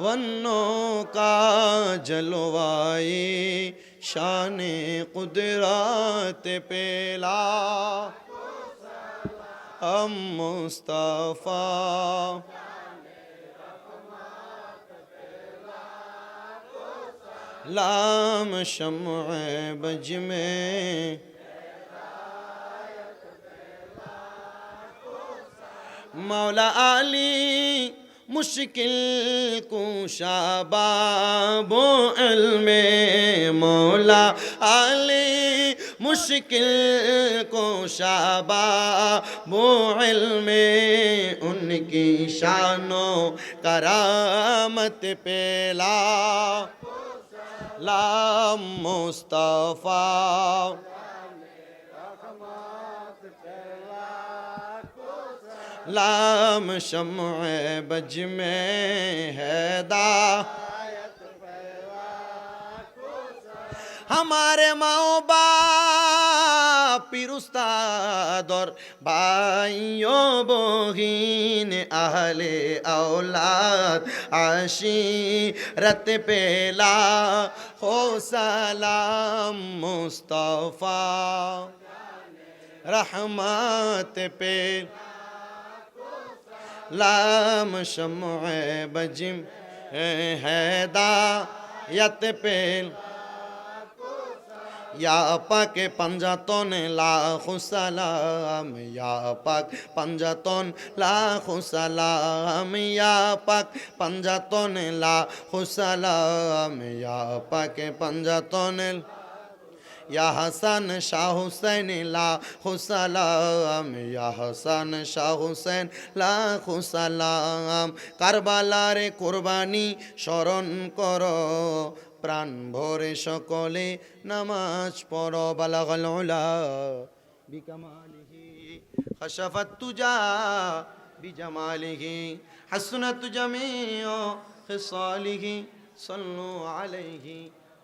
ونوں کا جلوائی شان قدرات پیلا۔ ام مصطفیٰ۔ لام شمع بج میں مولا علی مشکل کشا بابو علم مولا علی، مشکل کشا بابو علم، ان کی شان و کرامت پیلا لا مصطفیٰ۔ لام شمع بج میں ہے دا۔ ہمارے ماؤں باپ، پیر استاد اور بھائیوں بوہین اہل اولاد عشی رت پیلا، ہو سلام مصطفیٰ، رحمت پہ لام شمع بجم ہدایت پیل۔ یا پاک پنجاتون لا خسلام یا پاک پنجاتون لا خسلام یا پاک پنجاتون لا خسلام یا پاک پنجتون لا خسلام ইয়া হাসান শাহ হুসেন লা হুসালাম ইয়া হাসান শাহ হুসেন লা হুসালাম কারবালারে কোরবানি স্মরণ কর। প্রাণ ভরে সকলে নামাজ পড়। বালাগলা বিকামালিহি খশফত তুজা। বিজামালিহি হাসনাত জামিউ খিসালিহি সাল্লু আলাইহি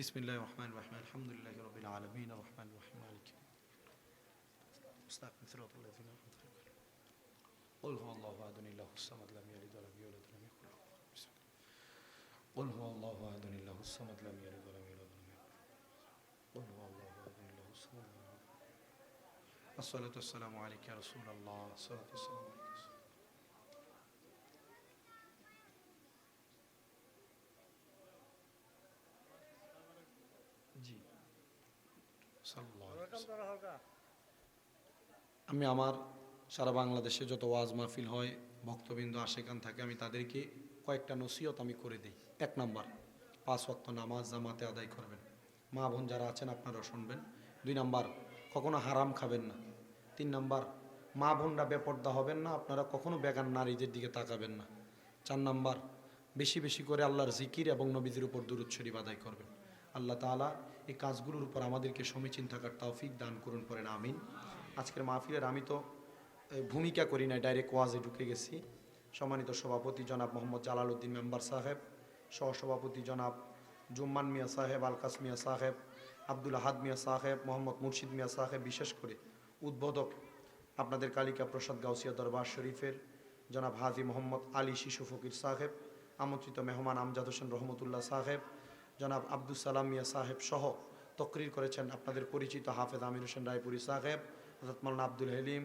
بسم الله الرحمن الرحيم. الحمد لله رب العالمين. الرحمن الرحيم. مالك مستقيم صراط الذين أنعمت عليهم قل هو الله أحد الله الصمد لم يلد ولم يولد ولم يكن له قل هو الله أحد الله الصمد لم يلد ولم يولد ولم يكن قل هو الله أحد الله الصمد الصلاة والسلام عليك يا رسول الله. الصلاة والسلام عليك. আমি আমার সারা বাংলাদেশে যত ওয়াজ মাহফিল হয়, ভক্তবৃন্দ আশেকান থাকে, আমি তাদেরকে কয়েকটা নসিহত আমি করে দিই। এক নাম্বার, পাঁচ ওয়াক্ত নামাজ জামাতে আদায় করবেন। মা বোন যারা আছেন আপনারা শুনবেন। দুই নাম্বার, কখনো হারাম খাবেন না। তিন নাম্বার, মা বোনরা বেপর্দা হবেন না, আপনারা কখনো বেগান নারীদের দিকে তাকাবেন না। চার নাম্বার, বেশি বেশি করে আল্লাহর জিকির এবং নবীদের উপর দূরত শরীফ আদায় করবেন। আল্লাহ তাআলা এই কাজগুলোর উপর আমাদেরকে সমীচীন থাকার তৌফিক দান করুন, পড়েন, আমিন। আজকের মাহফিলের আমি তো ভূমিকা করি না ডাইরেক্ট ওয়াজে ঢুকে গেছি। সম্মানিত সভাপতি জনাব মোহাম্মদ জালালউদ্দিন মেম্বার সাহেব, সহসভাপতি জনাব জুম্মান মিয়া সাহেব, আলকাস মিয়া সাহেব, আব্দুল আহাদ মিয়া সাহেব, মোহাম্মদ মুর্শিদ মিয়া সাহেব, বিশেষ করে উদ্বোধক আপনাদের কালিকা প্রসাদ গাউসিয়া দরবার শরীফের জনাব হাজি মোহাম্মদ আলী শিশু ফকির সাহেব, আমন্ত্রিত মেহমান আমজাদ হোসেন রহমতুল্লাহ সাহেব, জনাব আব্দুল সালাম মিয়া সাহেব সহ তকরির করেছেন আপনাদের পরিচিত হাফেজ আমির হোসেন রায়পুরি সাহেব হজরত মালানা আব্দুল হেলিম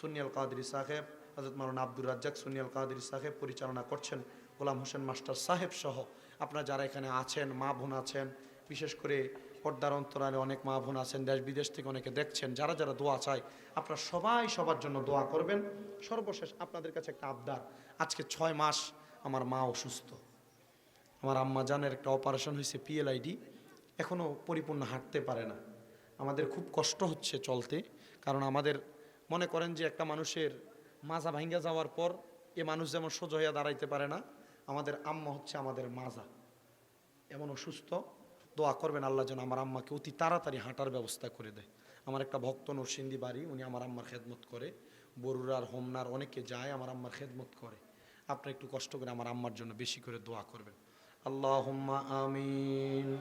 সুনিয়াল কাদরি সাহেব হজরত মালানা আব্দুর রাজ্জাক সুনিয়াল কাদরি সাহেব পরিচালনা করছেন গোলাম হোসেন মাস্টার সাহেব সহ। আপনারা যারা এখানে আছেন, মা বোন আছেন, বিশেষ করে পর্দার অন্তরালে অনেক মা বোন আছেন দেশ বিদেশ থেকে অনেকে দেখছেন, যারা যারা দোয়া চায়, আপনারা সবাই সবার জন্য দোয়া করবেন। সর্বশেষ আপনাদের কাছে একটা আবদার, আজকে ছয় মাস আমার মা অসুস্থ। আমার আম্মা জানের একটা অপারেশন হয়েছে পিএলআইডি এখনও পরিপূর্ণ হাঁটতে পারে না। আমাদের খুব কষ্ট হচ্ছে চলতে। কারণ আমাদের মনে করেন যে একটা মানুষের মাজা ভাঙ্গা যাওয়ার পর এ মানুষ যেমন সোজা হইয়া দাঁড়াইতে পারে না, আমাদের আম্মা হচ্ছে আমাদের মাজা। এমন অসুস্থ, দোয়া করবেন আল্লাহ যেন আমার আম্মাকে অতি তাড়াতাড়ি হাঁটার ব্যবস্থা করে দেয়। আমার একটা ভক্ত নরসিন্দি বাড়ি, উনি আমার আম্মার খেদমত করে। বরুরার হোমনার, অনেকে যায় আমার আম্মার খেদমত করে। আপনি একটু কষ্ট করে আমার আম্মার জন্য বেশি করে দোয়া করবেন। আল্লাহ আমিন।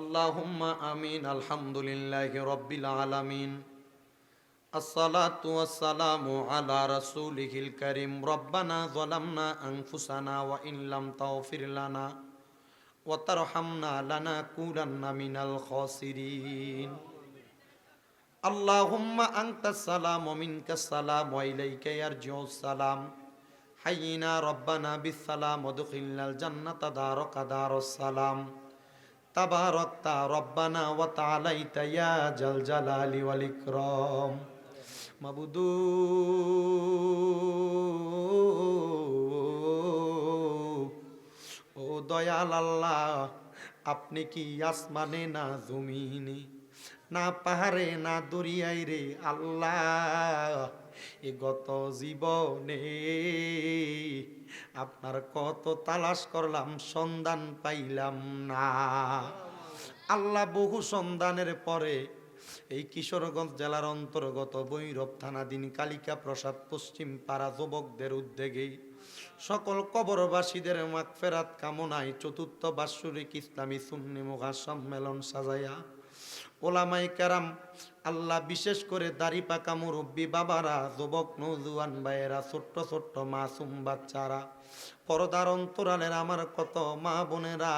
اللهم آمين الحمد لله رب العالمين الصلاة والسلام على رسوله الكريم ربنا ظلمنا أنفسنا وإن لم تغفر لنا وترحمنا لنكونن من الخاسرين اللهم أنت السلام ومنك السلام وإليك يرجع السلام حينا ربنا بالسلام ودخلنا الجنة دارك دار السلام রব্বানা ও দয়াল আল্লাহ, আপনি কি আসমানে না জমিনে, না পাহাড়ে না দরিয়াই রে আল্লাহ, এ গত জীবনে আপনার কত তালাশ করলাম, সন্ধান পাইলাম না। আল্লাহ বহু সন্ধানের পরে এই কিশোরগঞ্জ জেলার অন্তর্গত ভৈরব থানাধীন কালিকা প্রসাদ পশ্চিম পাড়া যুবকদের উদ্যোগেই সকল কবরবাসীদের মাগফেরাত কামনায় চতুর্থ বাৎসরিক ইসলামী সুন্নি মুখা সম্মেলন সাজাইয়া ওলামাই কারাম, আল্লাহ বিশেষ করে দাড়ি পাকা মুরব্বী বাবারা, যুবক নৌজুয়ান ভাইয়েরা, ছোট্ট ছোট্ট মাসুম বাচ্চারা, পরদার অন্তরালের আমার কত মা বোনেরা,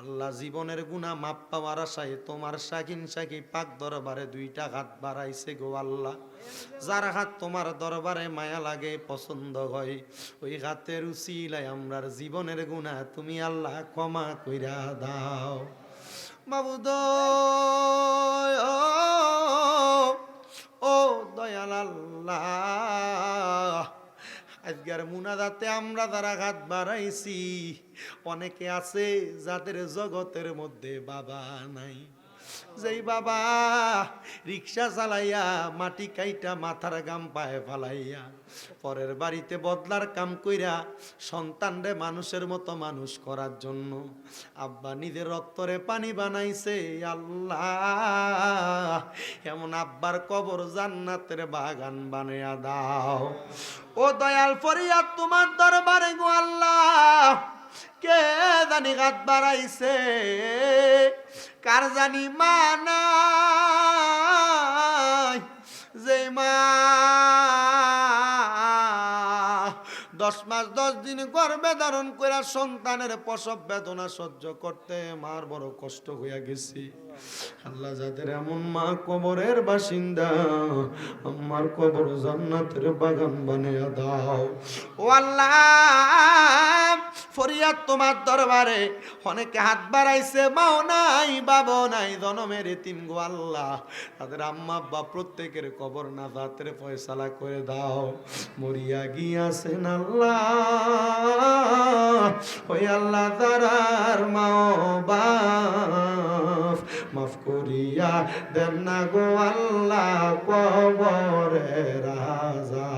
আল্লাহ জীবনের গুণা মাপ পাওয়ার আশায় তোমার শাকিন শাকি পাক দরবারে দুইটা হাত বাড়াইছে গো আল্লাহ। যার হাত তোমার দরবারে মায়া লাগে, পছন্দ হয়, ওই হাতের উচিলাই আমরার জীবনের গুণা তুমি আল্লাহ ক্ষমা কইরা দাও। মাবুদ ও দয়াল আল্লাহ। আজকের মুনাদাতে আমরা যারা হাত বাড়াইছি, অনেকে আছে যাদের জগতের মধ্যে বাবা নাই। যেই বাবা রিক্সা চালাইয়া মাটি কাইটা মাথার গাম পায়ে ফালাইয়া পরের বাড়িতে বদলার কাম কইরা সন্তানরে মানুষের মতো মানুষ করার জন্য আব্বা নিজের রক্তরে পানি বানাইছে, আল্লাহ, এমন আব্বার কবর জান্নাতের বাগান বানিয়া দাও। ও দয়াল ফরিয়া তোমার দরবারে গো আল্লাহ, কে জানি গাত বাড়াইছে? কার জানি মা নাই যে মা দশ মাস দশ দিন গর্ভে ধারণ করে সন্তানের প্রসব বেদনা সহ্য করতে মার বড় কষ্ট হইয়া গেছি। আল্লাহ যাদের এমন মা কবরের বাসিন্দা আমার কবর জান্নাতের বাগান বানিয়ে দাও। ও আল্লাহ ফরিয়াদ তোমার দরবারে। অনেকে হাত বাড়াইছে, মাও নাই বাবা নাই, জনমের তিন গো আল্লাহ। তাদের আম্মা আব্বা প্রত্যেকের কবর না জাতের ফয়সালা করে দাও। মরিয়া গিয়াছেন আল্লাহ। ওই আল্লাহ তারার মাও বাপ। মাফ করিয়া দেন না গো আল্লাহ কবরে রাজা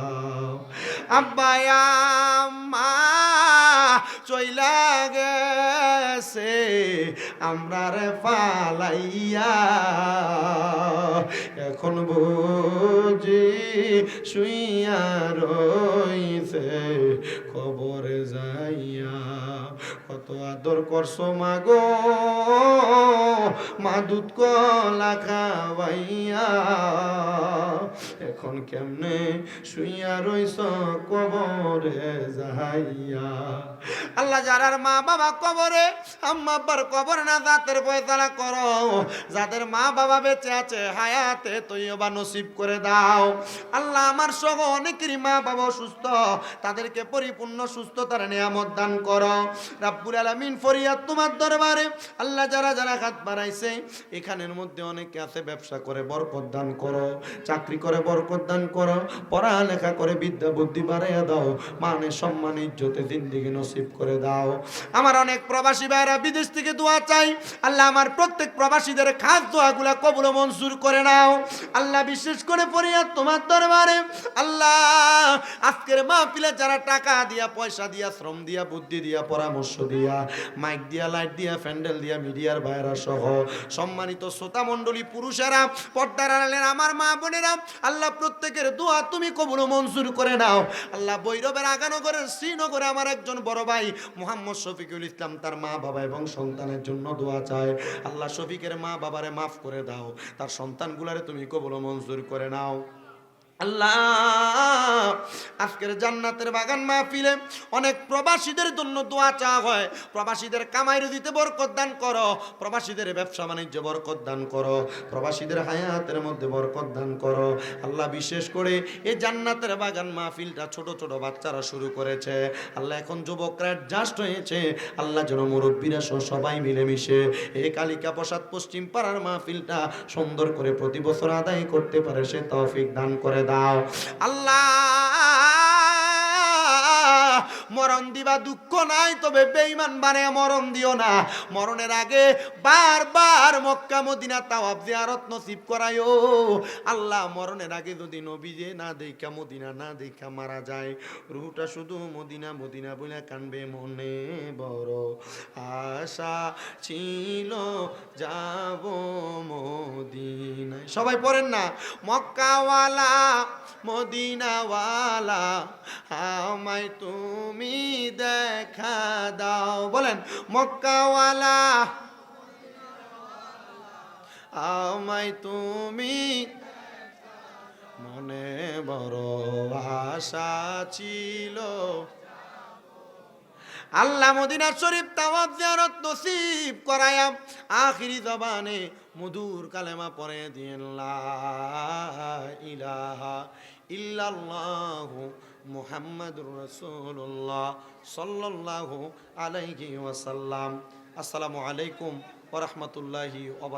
আব্বায়া মা চইলা গেছে আমরা রে পালাইয়া এখন বুঝি শুইয়া রইছে কবরে যাইয়া কত আদর করছ মাগো? মা দুধ কলা খাওয়াইয়া এখন কেমনে শুইয়া রইছ কবরে যাইয়া আল্লাহ যারার মা বাবা কবরে, আম্মা কবর না, জাতের পয়তালা করো। যাদের মা বাবা বেঁচে আছে, হায়াতে তৈবা নসিব করে দাও। আল্লাহ আমার সহ অনেকেরই মা বাবা সুস্থ তাদেরকে পরিপূর্ণ সুস্থতার নিয়ামত দান করো। রাব্বুল রাব্বুল আলামিন ফরিয়াদ তোমার দরবারে। আল্লাহ যারা যারা হাত বাড়াইছে, এখানের মধ্যে অনেকে আছে, ব্যবসা করে বরকত দান করো, চাকরি করে বরকত দান করো, পড়ালেখা করে বিদ্যা বুদ্ধি বাড়াইয়া দাও মানে সম্মান, ইজ্জতে জিন্দিগি নসিব করে দাও। আমার অনেক প্রবাসী ভাইরা বিদেশ থেকে দোয়া চাই। আল্লাহ আমার প্রত্যেক প্রবাসীদের খাস দোয়াগুলা কবুল মঞ্জুর করে নাও। আল্লাহ বিশেষ করে ফরিয়াদ তোমার দরবারে। আল্লাহ, আজকের মাহফিলে যারা টাকা দিয়া, পয়সা দিয়া, শ্রম দিয়া, বুদ্ধি দিয়া, পরামর্শ দিয়া মাইক দিয়া লাইট দিয়া প্যান্ডেল দিয়া, মিডিয়ার ভাইরা সহ সম্মানিত শ্রোতা মণ্ডলী পুরুষেরা, পর্দার আড়ালের আমার মা বোনেরা, আল্লাহ প্রত্যেকের দোয়া তুমি কবুল মঞ্জুর করে নাও। আল্লাহ বৈরবের আগানগরের শ্রীনগরে আমার একজন বড় ভাই মোহাম্মদ শফিকুল ইসলাম, তার মা বাবা এবং সন্তানের জন্য দোয়া চায়। আল্লাহ শফিকের মা বাবারে মাফ করে দাও, তার সন্তানগুলারে তুমি কবুল মঞ্জুর করে নাও। আল্লাহ। আজকের জান্নাতের বাগান মাহফিলে অনেক প্রবাসীদের জন্য দোয়া চাওয়া হয়। প্রবাসীদের কামাই রুজিতে বরকত দান করো। প্রবাসীদের ব্যবসা বাণিজ্য বরকত দান করো। প্রবাসীদের হায়াতের মধ্যে বরকত দান করো। আল্লাহ বিশেষ করে এই জান্নাতের বাগান মাহফিলটা ছোট ছোট বাচ্চারা শুরু করেছে। আল্লাহ এখন যুবকরা অ্যাডজাস্ট হয়েছে। আল্লাহ যেন মুরব্বীরা সবাই মিলেমিশে এই কালিকা প্রসাদ পশ্চিম পাড়ার মাহফিলটা সুন্দর করে প্রতি বছর আদায় করতে পারে, সে তৌফিক দান করে দাও। আল্লাহ মরণ দিবা দুঃখ নাই, তবে বেঈমান বানায় মরণ দিও না। মরণের আগে বারবার মক্কা মদিনা তাওয়াব জিয়ারত নসিব করায়ও আল্লাহ মরণের আগে যদি নবী যে না দেখা, মদিনা না দেখা মারা যায়, রুহটা শুধু মদিনা মদিনা বলে কানবে মনে বড় আশা ছিল যাব মদিনায়। সবাই পড়েন না, মক্কাওয়ালা, মদিনাওয়ালা, আমায় তুমি দেখা দাও। বলেন, মক্কাওয়ালা। আমায় তুমি মনে বড় আশা ছিল। আল্লাহ মদিনা শরীফ তাওয়াব জিয়ারত, নসিব করায়াম আখিরি জবানে মধুর কালেমা পরে দিন লা ইলাহা ইল্লাল্লাহু মুহাম্মাদুর রসুল্লাহ সাল্লাল্লাহু আলাইহি ওয়াসাল্লাম। আসসালামু আলাইকুম ওরহমতুল্লাহি বারাকাতুহু।